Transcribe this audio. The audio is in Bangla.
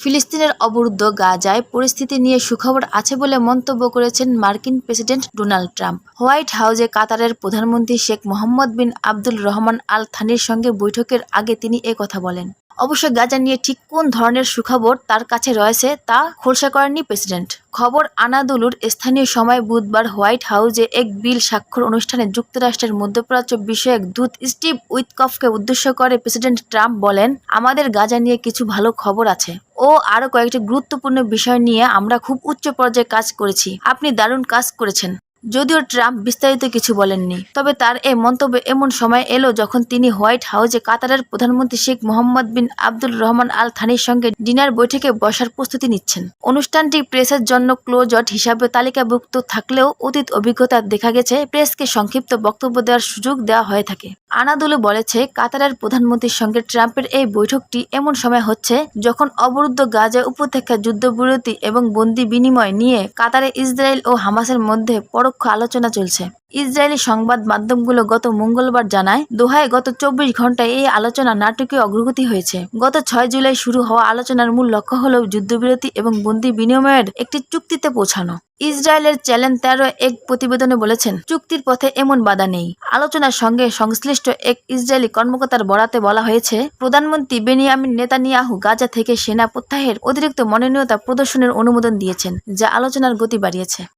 ফিলিস্তিনের অবরুদ্ধ গাজায় পরিস্থিতি নিয়ে সুখবর আছে বলে মন্তব্য করেছেন মার্কিন প্রেসিডেন্ট ডোনাল্ড ট্রাম্প। হোয়াইট হাউসে কাতারের প্রধানমন্ত্রী শেখ মোহাম্মদ বিন আব্দুল রহমান আল থানির সঙ্গে বৈঠকের আগে তিনি কথা বলেন। অবশ্য গাজা নিয়ে ঠিক কোন ধরনের সুখবর তার কাছে রয়েছে তা খোলসা করেননি প্রেসিডেন্ট। খবর আনাদুলুর স্থানীয় সময় বুধবার হোয়াইট হাউসে এক বিল স্বাক্ষর অনুষ্ঠানে যুক্তরাষ্ট্রের মধ্যপ্রাচ্য বিষয়ক দূত স্টিভ উইথকফকে উদ্দেশ্য করে প্রেসিডেন্ট ট্রাম্প বলেন, আমাদের গাজা নিয়ে কিছু ভালো খবর আছে ও আরও কয়েকটি গুরুত্বপূর্ণ বিষয় নিয়ে আমরা খুব উচ্চ পর্যায়ে কাজ করেছি। আপনি দারুণ কাজ করেছেন। যদিও ট্রাম্প বিস্তারিত কিছু বলেননি, তবে তার এই মন্তব্য এমন সময় এলো যখন তিনি হোয়াইট হাউসে কাতারের প্রধানমন্ত্রী শেখ মোহাম্মদ বিন আব্দুল রহমান আল থানির সঙ্গে ডিনার বৈঠকে বসার প্রস্তুতি নিচ্ছেন। অনুষ্ঠানটি প্রেসের জন্য ক্লোজড হিসাবে তালিকাভুক্ত থাকলেও অতীত অভিজ্ঞতা দেখা গেছে, প্রেসকে সংক্ষিপ্ত বক্তব্য দেওয়ার সুযোগ দেওয়া হয়ে থাকে। আনাদুলু বলেছে, কাতারের প্রধানমন্ত্রীর সঙ্গে ট্রাম্পের এই বৈঠকটি এমন সময় হচ্ছে যখন অবরুদ্ধ গাজা উপত্যকা যুদ্ধবিরতি এবং বন্দি বিনিময় নিয়ে কাতারে ইসরায়েল ও হামাসের মধ্যে পরোক্ষ আলোচনা চলছে। ইসরায়েলি সংবাদ মাধ্যমগুলো গত মঙ্গলবার জানায়, দোহায় গত চব্বিশ ঘন্টায় এই আলোচনা নাটকীয় অগ্রগতি হয়েছে। গত ছয় জুলাই শুরু হওয়া আলোচনার মূল লক্ষ্য হল যুদ্ধবিরতি এবং বন্দি বিনিময়ের একটি চুক্তিতে পৌঁছানো। ইসরায়েলের চ্যালেঞ্জ তেরো এক প্রতিবেদনে বলেছেন, চুক্তির পথে এমন বাধা নেই। আলোচনার সঙ্গে সংশ্লিষ্ট এক ইসরায়েলি কর্মকর্তার বরাতে বলা হয়েছে, প্রধানমন্ত্রী বেনিয়ামিন নেতানিয়াহু গাজা থেকে সেনা প্রত্যাহের অতিরিক্ত মনোনীয়তা প্রদর্শনের অনুমোদন দিয়েছেন, যা আলোচনার গতি বাড়িয়েছে।